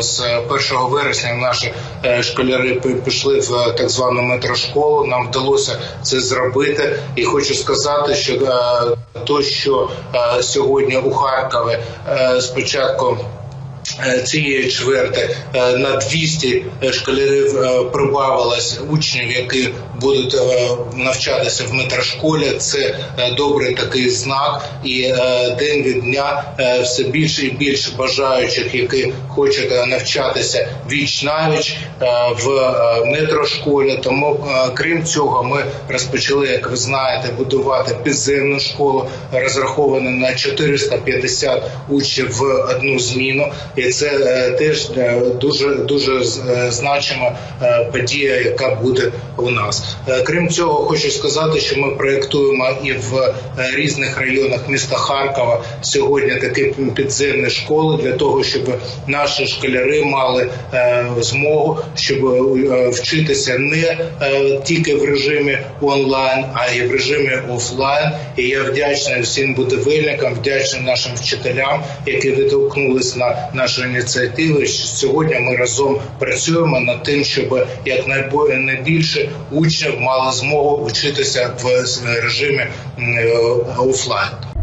З 1 вересня наші е, школяри пішли в е, так звану метрошколу. Нам вдалося це зробити, і хочу сказати, що е, то, що е, сьогодні у Харкові е, спочатку. Е, Цієї чверти е, на 200 школярів е, прибавилось учнів, які будуть навчатися в метрошколі. Це добрий такий знак, і день від дня все більше і більше бажаючих, які хочуть навчатися віч навіч в метрошколі. Тому, крім цього, ми розпочали, як ви знаєте, будувати підземну школу, розраховану на 450 учнів в одну зміну, і це е, теж е, дуже дуже е, значима подія, яка буде у нас. Крім цього, хочу сказати, що ми проєктуємо і в різних районах міста Харкова сьогодні такі підземні школи для того, щоб наші школяри мали змогу, щоб вчитися не тільки в режимі онлайн, а й в режимі офлайн. І я вдячний всім будівельникам, вдячний нашим вчителям, які відгукнулись на нашу ініціативи. Сьогодні ми разом працюємо над тим, щоб як найбільше учнів мали змогу вчитися в режимі е, офлайн.